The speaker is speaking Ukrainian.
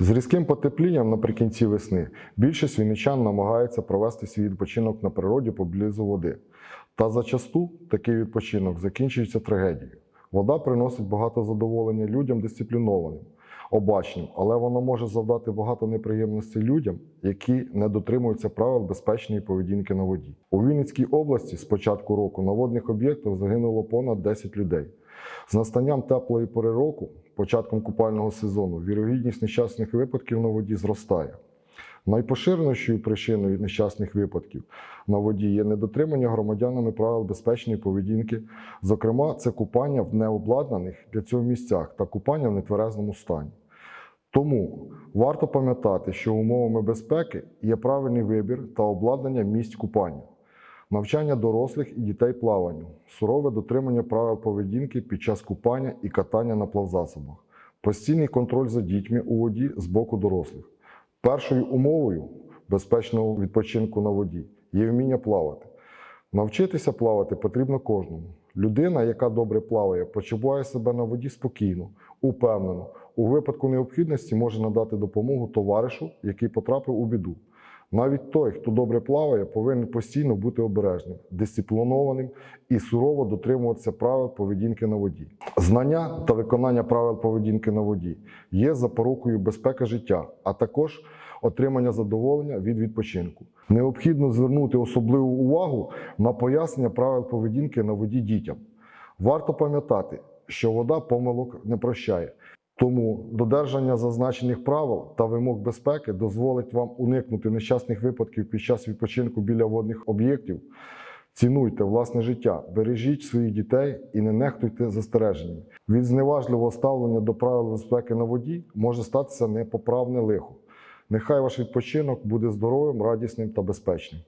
З різким потеплінням наприкінці весни більшість вінничан намагається провести свій відпочинок на природі поблизу води. Та зачасту такий відпочинок закінчується трагедією. Вода приносить багато задоволення людям дисциплінованим, обачним, але вона може завдати багато неприємностей людям, які не дотримуються правил безпечної поведінки на воді. У Вінницькій області з початку року на водних об'єктах загинуло понад 10 людей. З настанням теплої пори року, початком купального сезону, вірогідність нещасних випадків на воді зростає. Найпоширенішою причиною нещасних випадків на воді є недотримання громадянами правил безпечної поведінки. Зокрема, це купання в необладнаних для цього місцях та купання в нетверезному стані. Тому варто пам'ятати, що умовами безпеки є правильний вибір та обладнання місць купання, навчання дорослих і дітей плаванню, сурове дотримання правил поведінки під час купання і катання на плавзасобах, постійний контроль за дітьми у воді з боку дорослих. Першою умовою безпечного відпочинку на воді є вміння плавати. Навчитися плавати потрібно кожному. Людина, яка добре плаває, почуває себе на воді спокійно, упевнено. У випадку необхідності може надати допомогу товаришу, який потрапив у біду. Навіть той, хто добре плаває, повинен постійно бути обережним, дисциплінованим і сурово дотримуватися правил поведінки на воді. Знання та виконання правил поведінки на воді є запорукою безпеки життя, а також отримання задоволення від відпочинку. Необхідно звернути особливу увагу на пояснення правил поведінки на воді дітям. Варто пам'ятати, що вода помилок не прощає. Тому додержання зазначених правил та вимог безпеки дозволить вам уникнути нещасних випадків під час відпочинку біля водних об'єктів. Цінуйте власне життя, бережіть своїх дітей і не нехтуйте застереженнями. Від зневажливого ставлення до правил безпеки на воді може статися непоправне лихо. Нехай ваш відпочинок буде здоровим, радісним та безпечним.